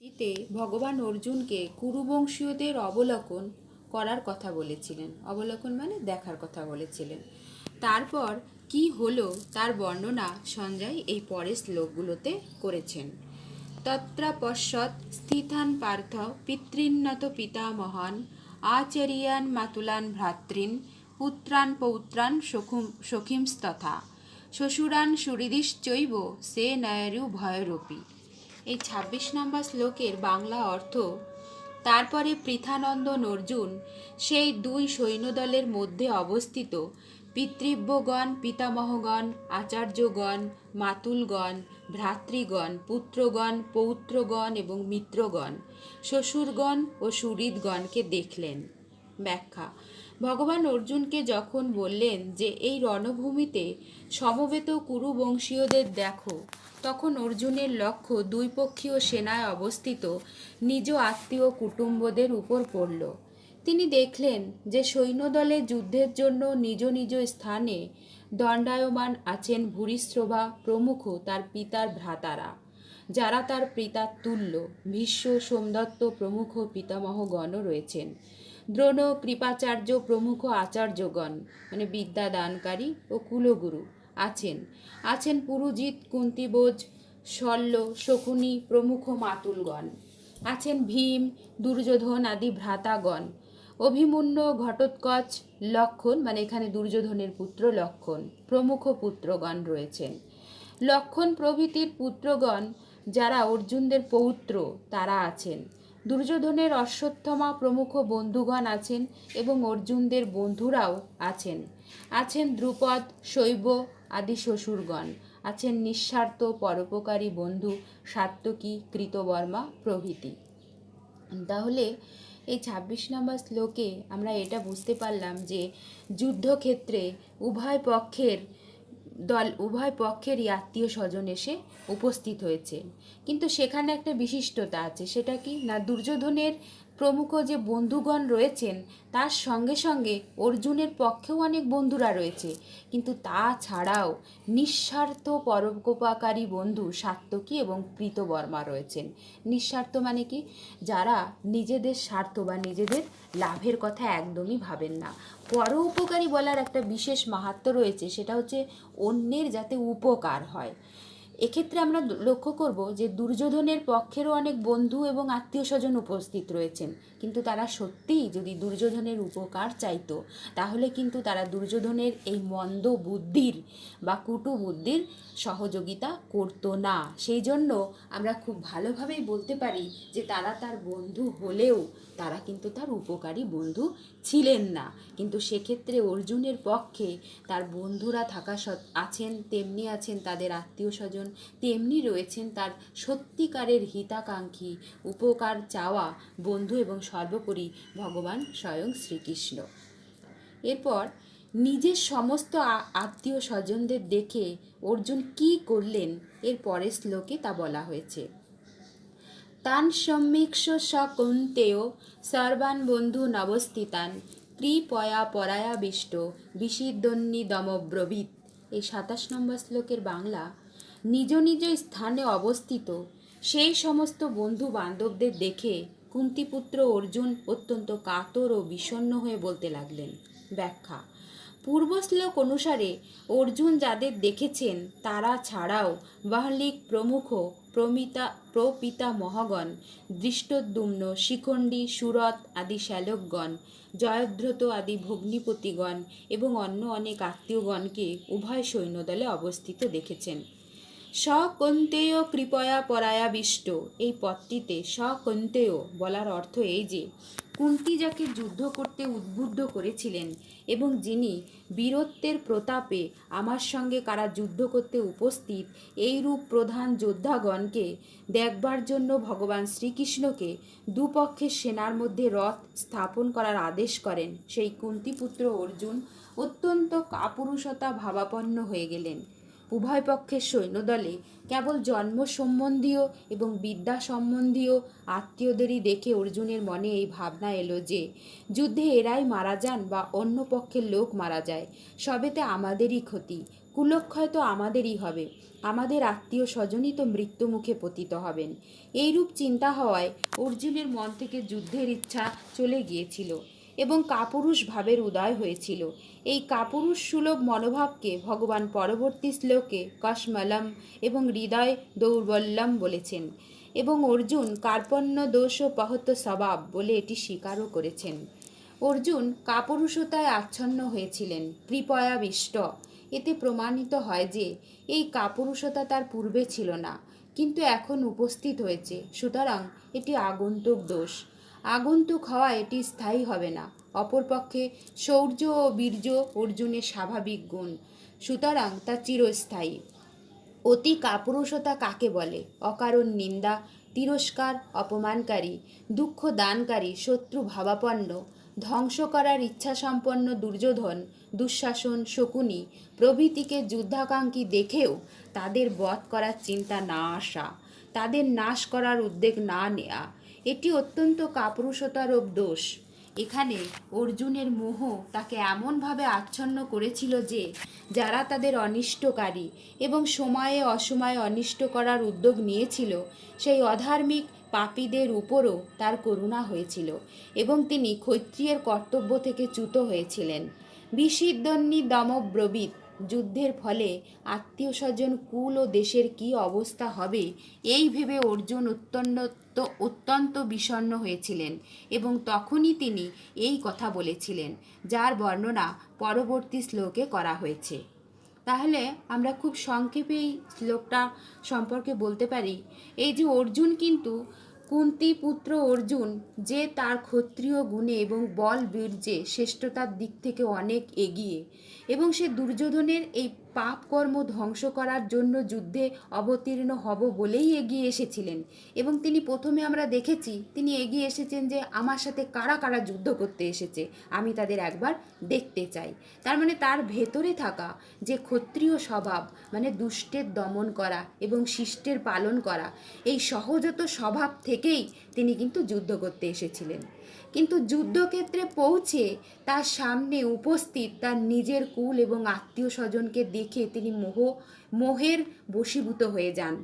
টিতে ভগবান অর্জুনকে কুরুবংশীয়দের অবলোকন করার কথা বলেছিলেন। অবলোকন মানে দেখার কথা বলেছিলেন। তারপর কি হলো তার বর্ণনা সঞ্জয় এই পরের শ্লোকগুলোতে করেছেন। তত্রাপশ্যৎ স্থিতান পার্থ পিতৃন্নত পিতামহান আচারিয়ান মাতুলান ভ্রাতৃন পুত্রান পৌত্রান সখুম সখীংস্তথা শ্বশুরান সুহৃদিশ্চৈব সে নয়রু ভয়রূপী। এই ২৬ নম্বর শ্লোকের বাংলা অর্থ, তারপরে পৃথানন্দন অর্জুন সেই দুই সৈন্যদলের মধ্যে অবস্থিত। পিতৃব্যগণ, পিতামহগণ, আচার্যগণ, মাতুলগণ, ভ্রাতৃগণ, পুত্রগণ, পৌত্রগণ এবং মিত্রগণ, শ্বশুরগণ ও সুহৃদগণকে দেখলেন। ব্যাখ্যা। ভগবান অর্জুনকে যখন বললেন যে এই রণভূমিতে সমবেত কুরুবংশীয়দের দেখো। তখন অর্জুনের লক্ষ্য দুই পক্ষীয় সেনায় অবস্থিত নিজ আত্মীয় কুটুম্বদের উপর পড়ল। তিনি দেখলেন যে সৈন্যদলে যুদ্ধের জন্য নিজ নিজ স্থানে দণ্ডায়মান আছেন ভূরিশ্রভা প্রমুখ তার পিতার ভ্রাতারা, যারা তার পিতার তুল্য, ভীষ্ম সোমদত্ত প্রমুখ পিতামহগণও রয়েছেন। দ্রোণ, কৃপাচার্য প্রমুখ আচার্যগণ মানে বিদ্যা দানকারী ও কুলগুরু। আছেন। আছেন পুরুজিৎ, কুন্তিবোজ, শল্য, শকুনি প্রমুখ মাতুলগণ। আছেন ভীম, দুর্যোধন আদি ভ্রাতাগণ। অভিমন্যু ঘটোৎকচ লক্ষণ মানে এখানে দুর্যোধনের পুত্র লক্ষণ, প্রমুখ পুত্রগণ রয়েছেন। লক্ষণ প্রভৃতির পুত্রগণ, যারা অর্জুনদের পৌত্র, তারা আছেন। দুর্যোধনের অশ্বত্থমা প্রমুখ বন্ধুগণ আছেন এবং অর্জুনদের বন্ধুরাও আছেন। আছেন দ্রুপদ, শৈব আদি শ্বশুরগণ। আছেন নিঃস্বার্থ, পরোপকারী বন্ধু সাত্তকী কৃতবর্মা প্রভৃতি। তাহলে এই ছাব্বিশ নম্বর শ্লোকে আমরা এটা বুঝতে পারলাম যে যুদ্ধক্ষেত্রে উভয় পক্ষের দল, উভয় পক্ষেরই আত্মীয় স্বজন এসে উপস্থিত হয়েছে। কিন্তু সেখানে একটা বিশিষ্টতা আছে, সেটা কি? না দুর্যোধনের প্রমুখ যে বন্ধুগণ রয়েছেন, তার সঙ্গে সঙ্গে অর্জুনের পক্ষেও অনেক বন্ধুরা রয়েছে। কিন্তু তা ছাড়াও নিঃস্বার্থ পরোপকারী বন্ধু সাত্তকী এবং প্রীতবর্মা রয়েছেন। নিঃস্বার্থ মানে কি? যারা নিজেদের স্বার্থ বা নিজেদের লাভের কথা একদমই ভাবেন না। পরোপকারী বলার একটা বিশেষ মাহাত্ম রয়েছে, সেটা হচ্ছে অন্যের যাতে উপকার হয়। এক্ষেত্রে আমরা লক্ষ্য করব যে দুর্যোধনের পক্ষেরও অনেক বন্ধু এবং আত্মীয় স্বজন উপস্থিত রয়েছেন। কিন্তু তারা সত্যিই যদি দুর্যোধনের উপকার চাইতো, তাহলে কিন্তু তারা দুর্যোধনের এই মন্দ বুদ্ধির বা কুটু বুদ্ধির সহযোগিতা করতো না। সেই জন্য আমরা খুব ভালোভাবেই বলতে পারি যে তারা তার বন্ধু হলেও তারা কিন্তু তার উপকারী বন্ধু ছিলেন না। কিন্তু সেক্ষেত্রে অর্জুনের পক্ষে তার বন্ধুরা থাকা আছেন, তেমনি আছেন তাদের আত্মীয় স্বজন তেমনি রয়েছেন তার সত্যিকারের হিতাকাঙ্ক্ষী উপকার চাওয়া বন্ধু এবং সর্বোপরি ভগবান স্বয়ং শ্রীকৃষ্ণ। এরপর নিজের সমস্ত আত্মীয় স্বজনদের দেখে অর্জুন কি করলেন, এর পরের শ্লোকে তা বলা হয়েছে। তান সম্মিক্ষ সকন্তেয় সর্বান বন্ধু নবস্থিতান, কৃপয়া পরায়াবিষ্ট বিশিদ্বন্নি দমব্রবীত এই সাতাশ নম্বর শ্লোকের বাংলা নিজ নিজ স্থানে অবস্থিত। সেই সমস্ত বন্ধু বান্ধবদের দেখে কুন্তিপুত্র অর্জুন অত্যন্ত কাতর ও বিষণ্ণ হয়ে বলতে লাগলেন, ব্যাখ্যা পূর্বশ্লোক অনুসারে অর্জুন যাদের দেখেছেন তারা ছাড়াও বাহলিক প্রমুখ প্রমিতা, প্রপিতা মহাগণ, দৃষ্টদ্যুম্ন, শিখণ্ডী, সুরত আদি শ্যালকগণ জয়দ্রত আদি ভগ্নিপতিগণ এবং অন্য অনেক আত্মীয়গণকে উভয় সৈন্যদলে অবস্থিত দেখেছেন। সকন্তেয় কৃপয়া পরায়াবিষ্ট। এই পথটিতে সকন্তেয় বলার অর্থ এই যে কুন্তি যাকে যুদ্ধ করতে উদ্বুদ্ধ করেছিলেন এবং যিনি বীরত্বের প্রতাপে আমার সঙ্গে কারা যুদ্ধ করতে উপস্থিত, এইরূপ প্রধান যোদ্ধাগণকে দেখবার জন্য ভগবান শ্রীকৃষ্ণকে দুপক্ষের সেনার মধ্যে রথ স্থাপন করার আদেশ করেন। সেই কুন্তিপুত্র অর্জুন অত্যন্ত কাপুরুষতা ভাবাপন্ন হয়ে গেলেন। উভয় পক্ষের সৈন্যদলে কেবল জন্ম সম্বন্ধীয় এবং বিদ্যা সম্বন্ধীয় আত্মীয়দেরই দেখে অর্জুনের মনে এই ভাবনা এলো যে, যুদ্ধে এরাই মারা যান বা অন্য পক্ষের লোক মারা যায় সবেতে আমাদেরই ক্ষতি। কুলক্ষয় তো আমাদেরই হবে। আমাদের আত্মীয় স্বজনই তো মৃত্যুমুখে পতিত হবেন। এইরূপ চিন্তা হওয়ায় অর্জুনের মন থেকে যুদ্ধের ইচ্ছা চলে গিয়েছিল। এবং কাপুরুষ ভাবের উদয় হয়েছিল। এই কাপুরুষ সুলভ মনোভাবকে ভগবান পরবর্তী শ্লোকে কসমলম এবং হৃদয় দৌর্বল্যম বলেছেন এবং অর্জুন কার্পণ্য দোষ ও পহত স্বভাব বলে এটি স্বীকারও করেছেন। অর্জুন কাপুরুষতায় আচ্ছন্ন হয়েছিলেন, কৃপয়াবিষ্ট। এতে প্রমাণিত হয় যে এই কাপুরুষতা তার পূর্বে ছিল না, কিন্তু এখন উপস্থিত হয়েছে, সুতরাং এটি আগন্তুক দোষ। আগন্তুক হওয়া এটি স্থায়ী হবে না। অপরপক্ষে শৌর্য ও বীর্য অর্জুনের স্বাভাবিক গুণ। সুতরাং তা চিরস্থায়ী। অতি কাপুরুষতা কাকে বলে? অকারণ নিন্দা, তিরস্কার, অপমানকারী, দুঃখ দানকারী, শত্রু ভাবাপন্ন, ধ্বংস করার ইচ্ছাসম্পন্ন দুর্যোধন, দুঃশাসন, শকুনি প্রভৃতিকে যুদ্ধাকাঙ্ক্ষী দেখেও তাদের বধ করার চিন্তা না আসা, তাদের নাশ করার উদ্যোগ না নেয়া এটি অত্যন্ত কাপুরুষতারূপ দোষ। এখানে অর্জুনের মোহ তাকে এমনভাবে আচ্ছন্ন করেছিল যে, যারা তাদের অনিষ্টকারী এবং সময়ে অসময়ে অনিষ্ট করার উদ্যোগ নিয়েছিল, সেই অধার্মিক পাপীদের উপরও তার করুণা হয়েছিল এবং তিনি ক্ষত্রিয়ের কর্তব্য থেকে চ্যুত হয়েছিলেন। বিষিদ্বন্নি দমব্রবিত যুদ্ধের ফলে আত্মীয় স্বজন কুল ও দেশের কি অবস্থা হবে, এই ভেবে অর্জুন অত্যন্ত অত্যন্ত বিষণ্ণ হয়েছিলেন এবং তখনই তিনি এই কথা বলেছিলেন, যার বর্ণনা পরবর্তী শ্লোকে করা হয়েছে। তাহলে আমরা খুব সংক্ষেপে এই শ্লোকটা সম্পর্কে বলতে পারি। এই যে অর্জুন কিন্তু কুন্তি পুত্র অর্জুন যে তার ক্ষত্রিয় গুণে এবং বল বীর্যে শ্রেষ্ঠতার দিক থেকে অনেক এগিয়ে এবং সে দুর্যোধনের এই পাপ কর্ম ধ্বংস করার জন্য যুদ্ধে অবতীর্ণ হব বলেই এগিয়ে এসেছিলেন। এবং তিনি প্রথমে আমরা দেখেছি, তিনি এগিয়ে এসেছেন যে আমার সাথে কারা কারা যুদ্ধ করতে এসেছে, আমি তাদের একবার দেখতে চাই। তার মানে তার ভেতরে থাকা যে ক্ষত্রিয় স্বভাব মানে দুষ্টের দমন করা এবং শিষ্টের পালন করা, এই সহজত স্বভাব থেকেই তিনি কিন্তু যুদ্ধ করতে এসেছিলেন। কিন্তু যুদ্ধক্ষেত্রে পৌঁছে তার সামনে উপস্থিত তার নিজের কুল এবং আত্মীয় স্বজনকে দেখে তিনি মোহ, মোহের বশীভূত হয়ে যান।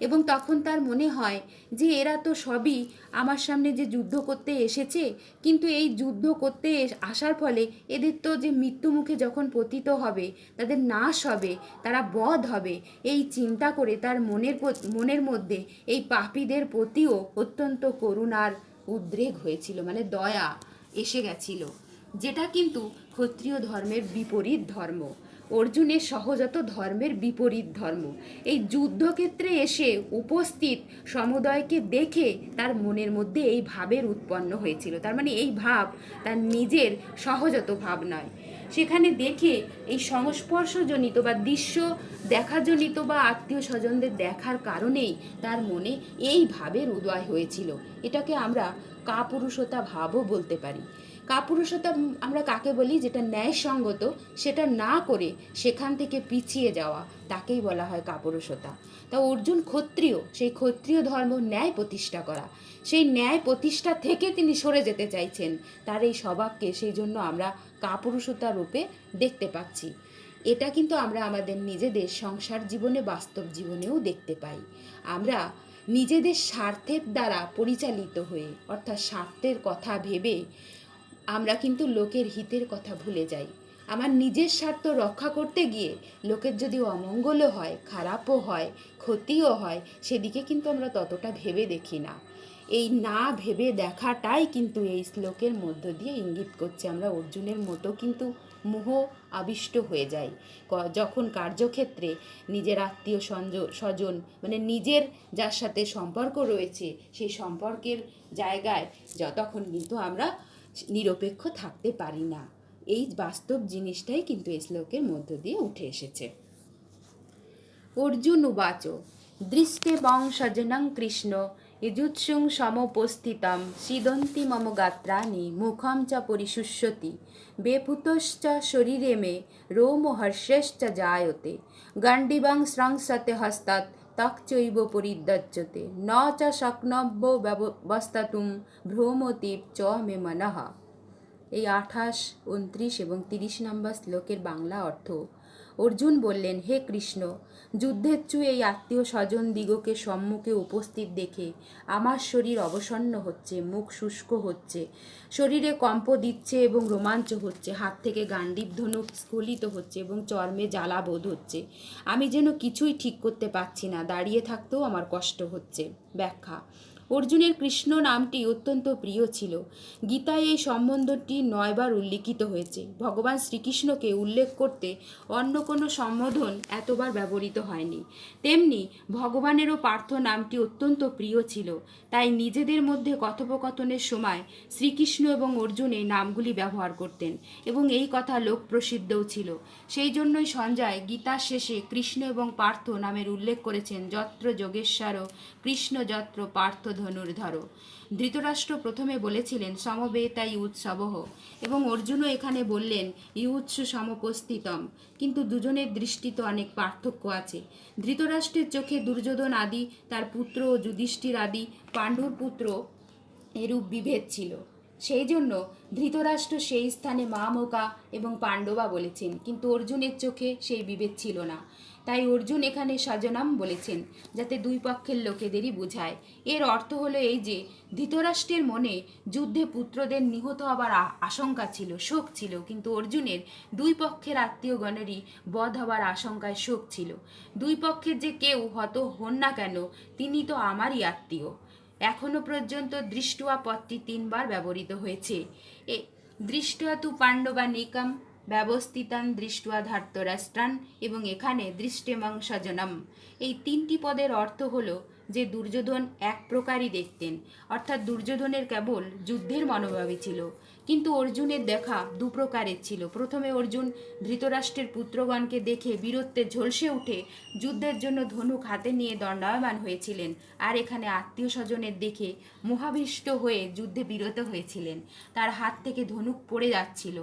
এবং তখন তার মনে হয় যে, এরা তো সবই আমার সামনে যে যুদ্ধ করতে এসেছে, কিন্তু এই যুদ্ধ করতে আসার ফলে এদের তো যে মৃত্যুমুখে যখন পতিত হবে, তাদের নাশ হবে, তারা বধ হবে। এই চিন্তা করে তার মনের মনের মধ্যে এই পাপীদের প্রতিও অত্যন্ত করুণার উদ্রেক হয়েছিল মানে দয়া এসে গেছিল, যেটা কিন্তু ক্ষত্রিয় ধর্মের বিপরীত ধর্ম। অর্জুনের সহজাত ধর্মের বিপরীত ধর্ম। এই যুদ্ধক্ষেত্রে এসে উপস্থিত সমুদয়কে দেখে তার মনের মধ্যে এই ভাবের উৎপন্ন হয়েছিল। তার মানে এই ভাব তার নিজের সহজাত ভাব নয়। সেখানে দেখে এই সংস্পর্শজনিত বা দৃশ্য দেখাজনিত বা আত্মীয় স্বজনদের দেখার কারণেই তার মনে এই ভাবের উদয় হয়েছিল। এটাকে আমরা কাপুরুষতা ভাবও বলতে পারি। কাপুরুষতা আমরা কাকে বলি? যেটা ন্যায়সঙ্গত, সেটা না করে সেখান থেকে পিছিয়ে যাওয়া, তাকেই বলা হয় কাপুরুষতা। তা অর্জুন ক্ষত্রিয়, সেই ক্ষত্রিয় ধর্ম ন্যায় প্রতিষ্ঠা করা। সেই ন্যায় প্রতিষ্ঠা থেকে তিনি সরে যেতে চাইছেন। তার এই স্বভাবকে সেই জন্য আমরা কাপুরুষতা রূপে দেখতে পাচ্ছি। এটা কিন্তু আমরা আমাদের নিজেদের সংসার জীবনে, বাস্তব জীবনেও দেখতে পাই। আমরা নিজেদের স্বার্থের দ্বারা পরিচালিত হয়ে, অর্থাৎ স্বার্থের কথা ভেবে আমরা কিন্তু লোকের হিতের কথা ভুলে যাই। আমার নিজের স্বার্থ রক্ষা করতে গিয়ে লোকের যদি অমঙ্গলও হয়, খারাপও হয়, ক্ষতিও হয়, সেদিকে কিন্তু আমরা ততটা ভেবে দেখি না। এই না ভেবে দেখাটাই কিন্তু এই শ্লোকের মধ্য দিয়ে ইঙ্গিত করছে। আমরা অর্জুনের মতো কিন্তু মোহ আবিষ্ট হয়ে যাই। যখন কার্যক্ষেত্রে নিজের আত্মীয় স্বজন মানে নিজের যার সাথে সম্পর্ক রয়েছে, সেই সম্পর্কের জায়গায় যতক্ষণ কিন্তু আমরা নিরপেক্ষ থাকতে পারি না। এই বাস্তব জিনিসটাই কিন্তু এই শ্লোকের মধ্য দিয়ে উঠে এসেছে। অর্জুন উবাচ, দৃষ্টে বংশজনং কৃষ্ণ যুৎসুং সমপস্থিতম, সিদন্তি মম গাত্রাণি, মুখম চ পরিশুষ্যতি, বেপুতশ্চ শরীরে মে রোমহর্ষশ্চ জায়তে, গণ্ডিবাং স্রংসতে হস্তাৎ তকচৈব পরিদজ্যতে ন চ শক্নব্য ব্যবস্থাতুম ভ্রমতি চ মে মনঃ। এই আঠাশ, উনত্রিশ এবং তিরিশ নম্বর শ্লোকের বাংলা অর্থ। অর্জুন বললেন, হে কৃষ্ণ যুদ্ধেচ্ছু এই আত্মীয় স্বজন দিগকে সম্মুখে উপস্থিত দেখে আমার শরীর অবসন্ন হচ্ছে, মুখ শুষ্ক হচ্ছে, শরীরে কম্প দিচ্ছে এবং রোমাঞ্চ হচ্ছে, হাত থেকে গান্ডীব ধনুক স্খলিত হচ্ছে এবং চর্মে জ্বালা বোধ হচ্ছে। আমি যেন কিছুই ঠিক করতে পারছি না, দাঁড়িয়ে থাকতেও আমার কষ্ট হচ্ছে। ব্যাখ্যা। অর্জুনের কৃষ্ণ নামটি অত্যন্ত প্রিয় ছিল। গীতায় এই সম্বন্ধটি নয়বার উল্লিখিত হয়েছে। ভগবান শ্রীকৃষ্ণকে উল্লেখ করতে অন্য কোনো সম্বোধন এতবার ব্যবহৃত হয়নি। তেমনি ভগবানেরও পার্থ নামটি অত্যন্ত প্রিয় ছিল। তাই নিজেদের মধ্যে কথোপকথনের সময় শ্রীকৃষ্ণ এবং অর্জুন এই নামগুলি ব্যবহার করতেন এবং এই কথা লোক প্রসিদ্ধও ছিল। সেই জন্যই সঞ্জয় গীতার শেষে কৃষ্ণ এবং পার্থ নামের উল্লেখ করেছেন, যত্র যোগেশ্বর, কৃষ্ণ যত্র পার্থ ধনুর্ধর ধৃতরাষ্ট্র প্রথমে বলেছিলেন, সমবেতাই উৎসবহ। এবং অর্জুনও এখানে বললেন ইউৎসু সমপস্থিতম। কিন্তু দুজনের দৃষ্টিতে অনেক পার্থক্য আছে। ধৃতরাষ্ট্রের চোখে দুর্যোধন আদি, তার পুত্র ও যুধিষ্ঠির আদি, পাণ্ডুর পুত্র এরূপ বিভেদ ছিল। সেই জন্য ধৃতরাষ্ট্র সেই স্থানে মামোকা এবং পাণ্ডবা বলেছেন, কিন্তু অর্জুনের চোখে সেই বিভেদ ছিল না। তাই অর্জুন এখানে সজনাম বলেছেন, যাতে দুই পক্ষের লোকেদেরই বোঝায়। এর অর্থ হলো এই যে, ধৃতরাষ্ট্রের মনে যুদ্ধে পুত্রদের নিহত হবার আশঙ্কা ছিল, শোক ছিল, কিন্তু অর্জুনের দুই পক্ষের আত্মীয়গণেরই বধ হবার আশঙ্কায় শোক ছিল। দুই পক্ষের যে কেউ হত হন না কেন, তিনি তো আমারই আত্মীয়। এখনও পর্যন্ত দৃষ্টুয়া পদটি তিনবার ব্যবহৃত হয়েছে। এ দৃষ্টুয়া তু পাণ্ডবা নিকম ব্যবস্থিতান দৃষ্টুয়া ধার্তরাষ্ট্রান এবং এখানে দৃষ্টেমং সজনম এই তিনটি পদের অর্থ হলো যে দুর্যোধন এক প্রকারই দেখতেন, অর্থাৎ দুর্যোধনের কেবল যুদ্ধের মনোভাবই ছিল, কিন্তু অর্জুনের দেখা দু প্রকারের ছিল। প্রথমে অর্জুন ধৃতরাষ্ট্রের পুত্রগণকে দেখে বীরত্বে ঝলসে উঠে যুদ্ধের জন্য ধনুক হাতে নিয়ে দণ্ডায়মান হয়েছিলেন আর এখানে আত্মীয় স্বজনের দেখে মোহাবিষ্ট হয়ে যুদ্ধে বিরত হয়েছিলেন। তার হাত থেকে ধনুক পড়ে যাচ্ছিল।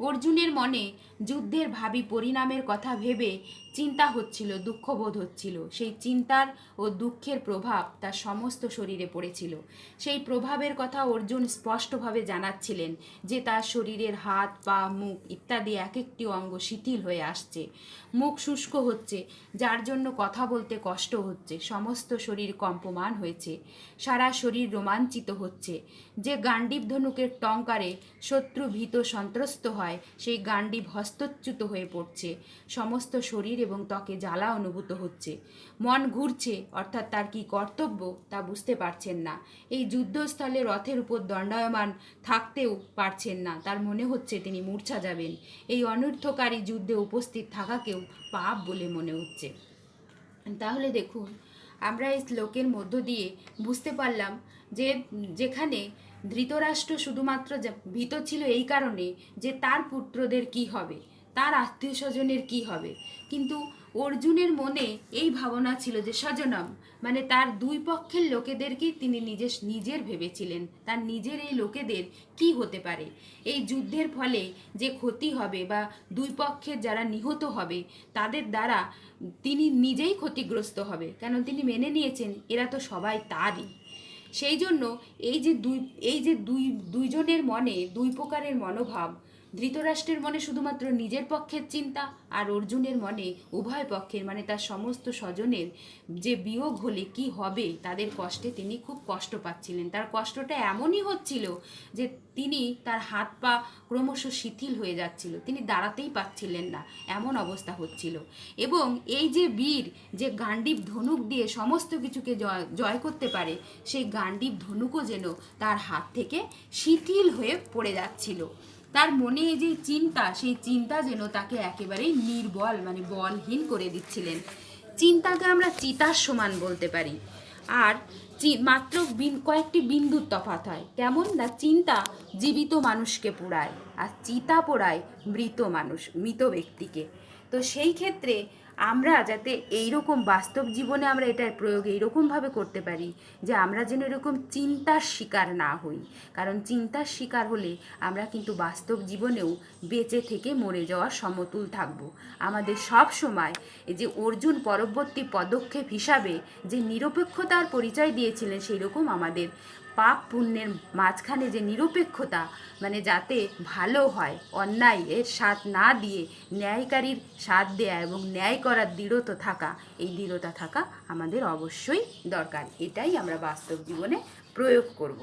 অর্জুনের মনে যুদ্ধের ভাবি পরিণামের কথা ভেবে চিন্তা হচ্ছিল, দুঃখবোধ হচ্ছিল। সেই চিন্তার ও দুঃখের প্রভাব তার সমস্ত শরীরে পড়েছিল। সেই প্রভাবের কথা অর্জুন স্পষ্টভাবে জানাচ্ছিলেন যে তার শরীরের হাত, পা, মুখ ইত্যাদি এক একটি অঙ্গ শিথিল হয়ে আসছে। মুখ শুষ্ক হচ্ছে, যার জন্য কথা বলতে কষ্ট হচ্ছে, সমস্ত শরীর কম্পমান হয়েছে, সারা শরীর রোমাঞ্চিত হচ্ছে। যে গান্ডীব ধনুকের টঙ্কারে শত্রু ভীত সন্ত্রস্ত হয়, সেই গান্ডীব হস্তচ্যুত হয়ে পড়ছে। সমস্ত শরীর এবং ত্বকে জ্বালা অনুভূত হচ্ছে। মন ঘুরছে, অর্থাৎ তার কি কর্তব্য তা বুঝতে পারছেন না। এই যুদ্ধস্থলে রথের উপর দণ্ডায়মান থাকতেও পারছেন না, তার মনে হচ্ছে তিনি মূর্ছা যাবেন। এই অনর্থকারী যুদ্ধে উপস্থিত থাকাকেও পাপ বলে মনে হচ্ছে। তাহলে দেখুন, আমরা এই শ্লোকের মধ্য দিয়ে বুঝতে পারলাম যে যেখানে ধৃতরাষ্ট্র শুধুমাত্র ভীত ছিল এই কারণে যে তার পুত্রদের কি হবে। তার আত্মীয় স্বজনের কি হবে? কিন্তু অর্জুনের মনে এই ভাবনা ছিল যে স্বজনম মানে তার দুই পক্ষের লোকেদেরকেই তিনি নিজের নিজের ভেবেছিলেন, তার নিজের এই লোকেদের কি হতে পারে? এই যুদ্ধের ফলে যে ক্ষতি হবে বা দুই পক্ষের যারা নিহত হবে, তাদের দ্বারা তিনি নিজেই ক্ষতিগ্রস্ত হবে। কেন? তিনি মেনে নিয়েছেন, এরা তো সবাই তারই। সেই জন্য এই যে দুই, এই যে দুই, দুইজনের মনে, দুই প্রকারের মনোভাব ধৃতরাষ্ট্রের মনে শুধুমাত্র নিজের পক্ষের চিন্তা আর অর্জুনের মনে উভয় পক্ষের মানে তার সমস্ত স্বজনের যে বিয়োগ হলে কি হবে, তাদের কষ্টে তিনি খুব কষ্ট পাচ্ছিলেন। তার কষ্টটা এমনই হচ্ছিল যে তিনি তার হাত পা ক্রমশ শিথিল হয়ে যাচ্ছিল। তিনি দাঁড়াতেই পাচ্ছিলেন না, এমন অবস্থা হচ্ছিল। এবং এই যে বীর, যে গান্ডীব ধনুক দিয়ে সমস্ত কিছুকে জয় জয় করতে পারে, সেই গান্ডীব ধনুকও যেন তার হাত থেকে শিথিল হয়ে পড়ে যাচ্ছিল। তার মনে যে চিন্তা, সেই চিন্তা যেন তাকে একেবারেই নির্বল মানে বলহীন করে দিচ্ছিলেন। চিন্তাকে আমরা চিতার সমান বলতে পারি। আর মাত্র কয়েকটি বিন্দুর তফাৎ হয়। কেমন না, চিন্তা জীবিত মানুষকে পোড়ায়, আর চিতা পোড়ায় মৃত মানুষ, মৃত ব্যক্তিকে। তো সেই ক্ষেত্রে আমরা যাতে এইরকম বাস্তব জীবনে আমরা এটার প্রয়োগ এইরকমভাবে করতে পারি যে আমরা যেন এরকম চিন্তার শিকার না হই। কারণ চিন্তার শিকার হলে আমরা কিন্তু বাস্তব জীবনেও বেঁচে থেকে মরে যাওয়ার সমতুল থাকব। আমাদের সব সময় যে অর্জুন পরবর্তী পদক্ষেপ হিসাবে যে নিরপেক্ষতার পরিচয় দিয়েছিলেন সেই রকম আমাদের পাপ পুণ্যের মাঝখানে যে নিরপেক্ষতা মানে যাতে ভালো হয় অন্যায় এর সাথ না দিয়ে ন্যায়কারীর সাথ দেয়া এবং ন্যায় করার দৃঢ়তা থাকা, এই দৃঢ়তা থাকা আমাদের অবশ্যই দরকার। এটাই আমরা বাস্তব জীবনে প্রয়োগ করব।